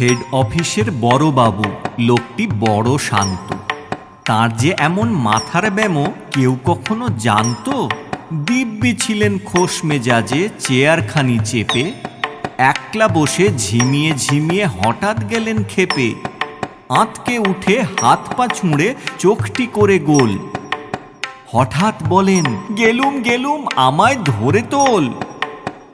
Head অফিসের বড় বাবু। লোকটি বড় শান্ত। তার যে এমন মাথার ব্যামো কেউ কখনো জানতো? দিব্যি ছিলেন খোশ মেজাজে চেয়ারখানি চেপে। একলা বসে ঝিমিয়ে ঝিমিয়ে হঠাৎ গেলেন খেপে। আঁতকে উঠে হাত পা ছুঁড়ে চোখটি করে গোল। হঠাৎ বলেন, গেলুম গেলুম, আমায় ধরে তোল।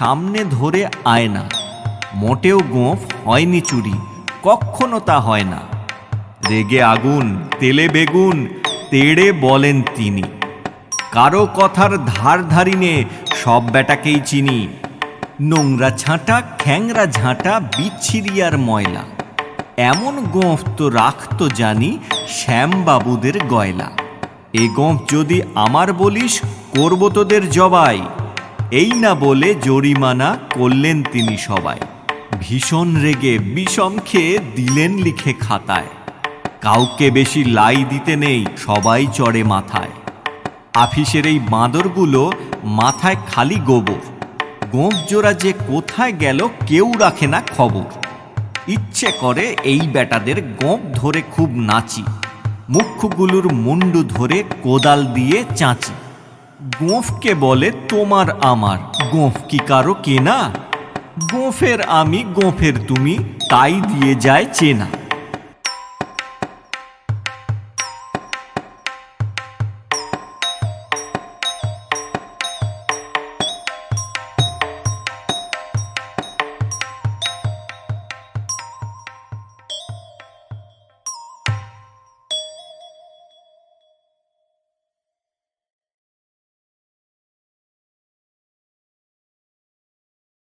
সামনে ধরে আয় না। মোটেও গোঁফ হয়নি চুরি কখনো তা হয় না। রেগে আগুন, তেলে বেগুন, তেড়ে বলেন তিনি। কারও কথার ধার ধারিনে সব বেটাকেই চিনি। নোংরা ছাঁটা, খ্যাংরা ঝাঁটা, বিচ্ছিরিয়ার ময়লা। এমন গোঁফ তো রাখতো জানি শ্যামবাবুদের গয়লা। এ গোঁফ যদি আমার বলিস, করব তোদের জবাই। এই না বলে জরিমানা করলেন তিনি সবাই। ভীষণ রেগে বিষম খেয়ে দিলেন লিখে খাতায়। কাউকে বেশি লাই দিতে নেই, সবাই চড়ে মাথায়। আফিসের এই বাঁদরগুলো মাথায় খালি গোবর। গোঁফ জোড়া যে কোথায় গেল কেউ রাখে না খবর। ইচ্ছে করে এই বেটাদের গোঁফ ধরে খুব নাচি। মুখ্যগুলোর মুন্ডু ধরে কোদাল দিয়ে চাঁচি। গোঁফকে বলে তোমার আমার। গোঁফ কি কারও কেনা? গোঁফের আমি, গোঁফের তুমি, তাই দিয়ে যায় চেনা।